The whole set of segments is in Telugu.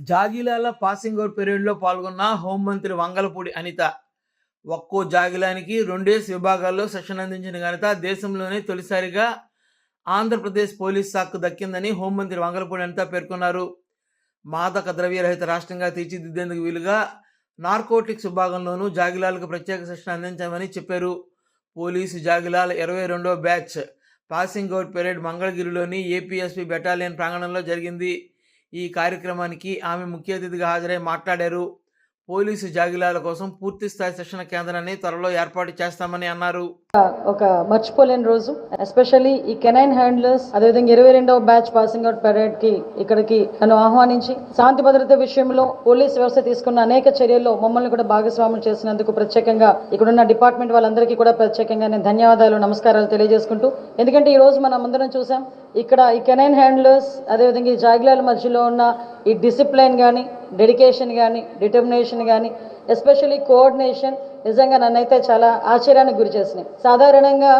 జాగిలాల పాసింగ్ అవుట్ పీరియడ్లో పాల్గొన్న హోంమంత్రి వంగలపూడి అనిత. ఒక్కో జాగిలానికి రెండేసి విభాగాల్లో శిక్షణ అందించిన ఘనత దేశంలోనే తొలిసారిగా ఆంధ్రప్రదేశ్ పోలీస్ శాఖకు దక్కిందని హోంమంత్రి వంగలపూడి అనిత పేర్కొన్నారు. మాదక ద్రవ్యరహిత రాష్ట్రంగా తీర్చిదిద్దేందుకు వీలుగా నార్కోటిక్స్ విభాగంలోనూ జాగిలాలకు ప్రత్యేక శిక్షణ అందించామని చెప్పారు. పోలీసు జాగిలాల ఇరవై రెండో బ్యాచ్. పాసింగ్ అవుట్ పెరేడ్ మంగళగిరిలోని ఏపీఎస్పీ బెటాలియన్ ప్రాంగణంలో జరిగింది. ఈ కార్యక్రమానికి ఆమె ముఖ్య అతిథిగా హాజరై మాట్లాడారు. పోలీసు జాగిలాల కోసం పూర్తి స్థాయి శిక్షణ కేంద్రాన్ని త్వరలో ఏర్పాటు చేస్తామని అన్నారు. ఒక మర్చిపోలేని రోజు ఎస్పెషల్లీ ఈ కెనైన్ హ్యాండ్లర్స్ అదేవిధంగా ఇరవై రెండవ బ్యాచ్ పాసింగ్ అవుట్ పెరేడ్కి ఇక్కడికి నన్ను ఆహ్వానించి శాంతి భద్రత విషయంలో పోలీస్ వ్యవస్థ తీసుకున్న అనేక చర్యల్లో మమ్మల్ని కూడా భాగస్వాములు చేసినందుకు ప్రత్యేకంగా ఇక్కడున్న డిపార్ట్మెంట్ వాళ్ళందరికీ కూడా ప్రత్యేకంగా నేను ధన్యవాదాలు నమస్కారాలు తెలియజేసుకుంటూ ఎందుకంటే ఈ రోజు మనం అందరం చూసాం ఇక్కడ ఈ కెనైన్ హ్యాండ్లర్స్ అదేవిధంగా ఈ జాగ్లాల మధ్యలో ఉన్న ఈ డిసిప్లిన్ కానీ డెడికేషన్ కానీ డిటర్మినేషన్ కానీ ఎస్పెషల్లీ కోఆర్డినేషన్ నిజంగా నన్నైతే చాలా ఆశ్చర్యానికి గురి చేసినాయి. సాధారణంగా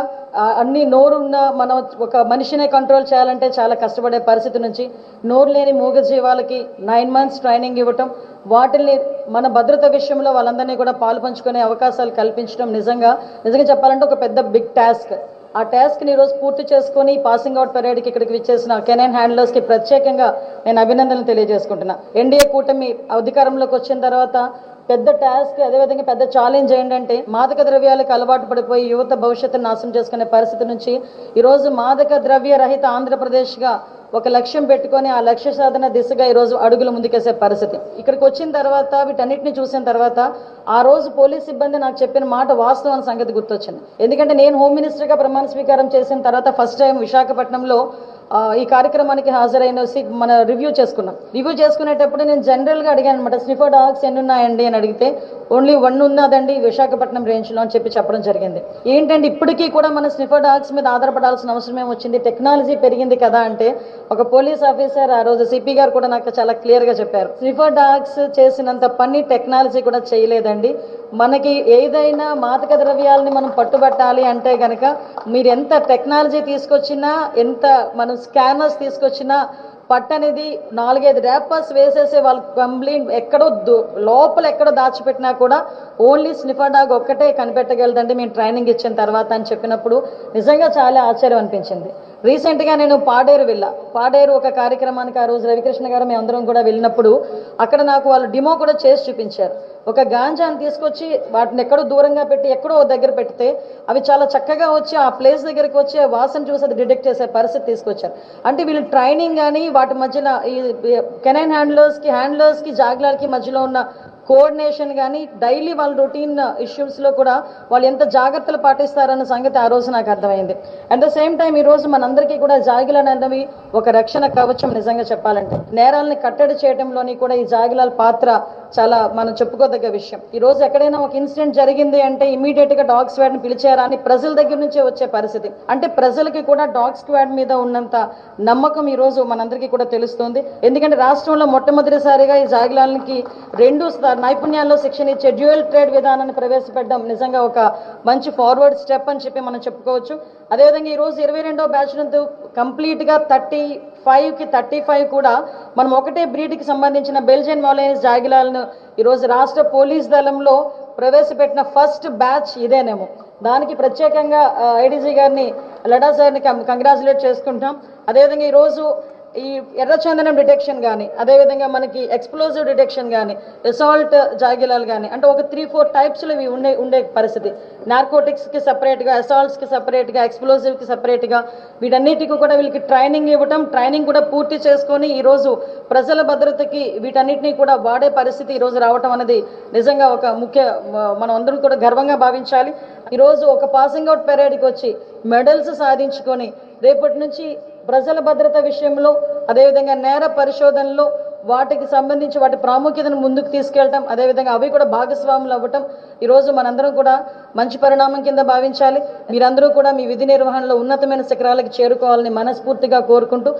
అన్ని నోరున్న మనం ఒక మనిషినే కంట్రోల్ చేయాలంటే చాలా కష్టపడే పరిస్థితి నుంచి నోరు లేని మూగ జీవాలకి నైన్ మంత్స్ ట్రైనింగ్ ఇవ్వటం వాటిని మన భద్రత విషయంలో వాళ్ళందరినీ కూడా పాలు పంచుకునే అవకాశాలు కల్పించడం నిజంగా నిజంగా చెప్పాలంటే ఒక పెద్ద బిగ్ టాస్క్ ఆ టాస్క్ని ఈరోజు పూర్తి చేసుకొని పాసింగ్ అవుట్ పెరేడ్కి ఇక్కడికి విచ్చేసిన కెనైన్ హ్యాండ్లర్స్కి ప్రత్యేకంగా నేను అభినందనలు తెలియజేసుకుంటున్నా. ఎన్డీఏ కూటమి అధికారంలోకి వచ్చిన తర్వాత పెద్ద టాస్క్ అదేవిధంగా పెద్ద ఛాలెంజ్ ఏంటంటే మాదక ద్రవ్యాలకు అలవాటు పడిపోయి యువత భవిష్యత్తును నాశనం చేసుకునే పరిస్థితి నుంచి ఈరోజు మాదక ద్రవ్య రహిత ఆంధ్రప్రదేశ్గా ఒక లక్ష్యం పెట్టుకొని ఆ లక్ష్య సాధన దిశగా ఈరోజు అడుగులు ముందుకేసే పరిస్థితి. ఇక్కడికి వచ్చిన తర్వాత వీటన్నిటిని చూసిన తర్వాత ఆ రోజు పోలీస్ సిబ్బంది నాకు చెప్పిన మాట వాస్తవం అనే సంగతి గుర్తొచ్చింది. ఎందుకంటే నేను హోమ్ మినిస్టర్గా ప్రమాణ స్వీకారం చేసిన తర్వాత ఫస్ట్ టైం విశాఖపట్నంలో ఈ కార్యక్రమానికి హాజరైన మన రివ్యూ చేసుకున్నాం. రివ్యూ చేసుకునేటప్పుడు నేను జనరల్గా అడిగాను అనమాట స్నిఫర్ డాగ్స్ ఎన్ని ఉన్నాయండి అని అడిగితే ఓన్లీ వన్ ఉన్నదండి విశాఖపట్నం రేంజ్లో అని చెప్పి చెప్పడం జరిగింది. ఏంటంటే ఇప్పటికీ కూడా మన స్నిఫర్ డాగ్స్ మీద ఆధారపడాల్సిన అవసరం ఏమొచ్చింది? టెక్నాలజీ పెరిగింది కదా అంటే ఒక పోలీస్ ఆఫీసర్ ఆ రోజు సిపి గారు కూడా నాకు చాలా క్లియర్గా చెప్పారు. స్నిఫర్ డాగ్స్ చేసినంత పని టెక్నాలజీ కూడా చేయలేదండి. మనకి ఏదైనా మాదక ద్రవ్యాలని మనం పట్టుబట్టాలి అంటే కనుక మీరు ఎంత టెక్నాలజీ తీసుకొచ్చినా ఎంత మనం స్కానర్స్ తీసుకొచ్చినా పట్టనేది నాలుగైదు ర్యాపర్స్ వేసేసే వాళ్ళు కంప్లైంట్ ఎక్కడో లోపల ఎక్కడో దాచిపెట్టినా కూడా ఓన్లీ స్నిఫర్ డాగ్ ఒక్కటే కనిపెట్టగలదండి మేము ట్రైనింగ్ ఇచ్చిన తర్వాత అని చెప్పినప్పుడు. నిజంగా చాలా ఆశ్చర్యం అనిపించింది. రీసెంట్గా నేను పాడేరు వెళ్ళా. పాడేరు ఒక కార్యక్రమానికి ఆ రోజు రవికృష్ణ గారు మేము అందరం కూడా వెళ్ళినప్పుడు అక్కడ నాకు వాళ్ళు డిమో కూడా చేసి చూపించారు. ఒక గాంజాని తీసుకొచ్చి వాటిని ఎక్కడో దూరంగా పెట్టి ఎక్కడో ఓ దగ్గర పెడితే అవి చాలా చక్కగా వచ్చి ఆ ప్లేస్ దగ్గరికి వచ్చి ఆ వాసన చూసి అది డిటెక్ట్ చేసే పరిస్థితి తీసుకొచ్చారు. అంటే వీళ్ళు ట్రైనింగ్ కానీ వాటి మధ్యన ఈ కెనైన్ హ్యాండ్లర్స్కి హ్యాండ్లర్స్కి జాగ్లాలకి మధ్యలో ఉన్న కోఆర్డినేషన్ కానీ డైలీ వాళ్ళ రొటీన్ ఇష్యూస్లో కూడా వాళ్ళు ఎంత జాగ్రత్తలు పాటిస్తారన్న సంగతి ఆ రోజు నాకు అర్థమైంది. అట్ ద సేమ్ టైం ఈ రోజు మనందరికీ కూడా జాగిలాలు అనేవి ఒక రక్షణ కవచం నిజంగా చెప్పాలంటే. నేరాలని కట్టడి చేయడంలోని కూడా ఈ జాగిలాల పాత్ర చాలా మనం చెప్పుకోదగ్గ విషయం. ఈ రోజు ఎక్కడైనా ఒక ఇన్సిడెంట్ జరిగింది అంటే ఇమీడియట్గా డాగ్ స్క్వాడ్ని పిలిచారా అని ప్రజల దగ్గర నుంచే వచ్చే పరిస్థితి. అంటే ప్రజలకి కూడా డాగ్ స్క్వాడ్ మీద ఉన్నంత నమ్మకం ఈ రోజు మనందరికీ కూడా తెలుస్తుంది. ఎందుకంటే రాష్ట్రంలో మొట్టమొదటిసారిగా ఈ జాగిలాలకి రెండు నైపుణ్యాల్లో శిక్షణ ఇచ్చే డ్యూయల్ ట్రేడ్ విధానాన్ని ప్రవేశపెట్టడం నిజంగా ఒక మంచి ఫార్వర్డ్ స్టెప్ అని చెప్పి మనం చెప్పుకోవచ్చు. అదేవిధంగా ఈరోజు ఇరవై రెండో బ్యాచ్ నందు కంప్లీట్గా థర్టీ ఫైవ్కి థర్టీ ఫైవ్ కూడా మనం ఒకటే బ్రీడ్కి సంబంధించిన బెల్జియన్ మాలైన్స్ జాగిలాలను ఈరోజు రాష్ట్ర పోలీస్ దళంలో ప్రవేశపెట్టిన ఫస్ట్ బ్యాచ్ ఇదేనేమో. దానికి ప్రత్యేకంగా ఐడీజీ గారిని లడా సార్ని కంగ్రాచులేట్ చేసుకుంటాం. అదేవిధంగా ఈరోజు ఈ ఎర్రచందనం డిటెక్షన్ కానీ అదేవిధంగా మనకి ఎక్స్ప్లోజివ్ డిటెక్షన్ కానీ అసాల్ట్ జాగిలాలు కానీ అంటే ఒక త్రీ ఫోర్ టైప్స్లో ఇవి ఉండే ఉండే పరిస్థితి. నార్కోటిక్స్కి సపరేట్గా అసాల్ట్స్కి సపరేట్గా ఎక్స్ప్లోజివ్కి సపరేట్గా వీటన్నిటికీ కూడా వీళ్ళకి ట్రైనింగ్ ఇవ్వటం ట్రైనింగ్ కూడా పూర్తి చేసుకొని ఈరోజు ప్రజల భద్రతకి వీటన్నిటినీ కూడా వాడే పరిస్థితి ఈరోజు రావటం అనేది నిజంగా ఒక ముఖ్య మనం అందరం కూడా గర్వంగా భావించాలి. ఈరోజు ఒక పాసింగ్ అవుట్ పెరేడ్కి వచ్చి మెడల్స్ సాధించుకొని రేపటి నుంచి ప్రజల భద్రత విషయంలో అదేవిధంగా నేర పరిశోధనలో వాటికి సంబంధించి వాటి ప్రాముఖ్యతను ముందుకు తీసుకెళ్ళటం అదేవిధంగా అవి కూడా భాగస్వాములు అవ్వటం. ఈరోజు మనందరం కూడా మంచి పరిణామం కింద భావించాలి. మీరందరూ కూడా మీ విధి నిర్వహణలో ఉన్నతమైన శిఖరాలకు చేరుకోవాలని మనస్ఫూర్తిగా కోరుకుంటూ